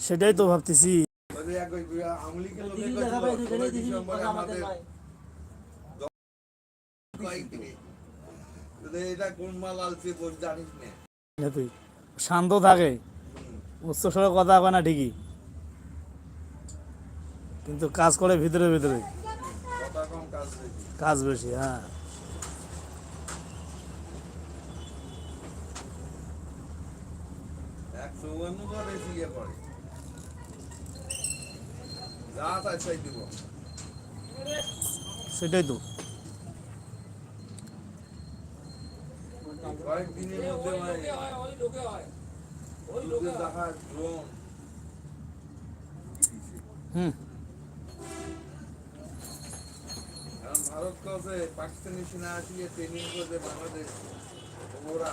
সেটাই তো ভাবতেছি। শান্ত থাকে। উচ্চ স্বরে কথা কয় না ঠিকই। কিন্তু কাজ করে ভিতরে ভিতরে। কথা কম কাজ বেশি। কাজ বেশি হ্যাঁ। এক চৌবান্ন করে ইয়ে করে যা তাই চাই দিব। সেটাই তো। কয়েকদিনের মধ্যে দেখা ড্রোন হুম। এখন ভারত কাছে পাকিস্তানি সেনা আসিয়ে ট্রেনিং করবে বাংলাদেশ ওরা।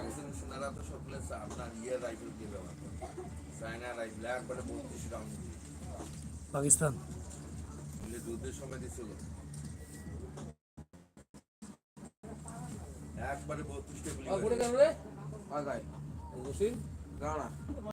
পাকিস্তানি সেনারা তো সকলে আপনার ইয়ে রাইফেল দিয়ে ব্যবহার করে। চায়না রাইফেল একবারে বত্রিশ রাউন্ড পাকিস্তান? যুদ্ধের সময় দিছিল। একবারে বত্রিশটা গুলি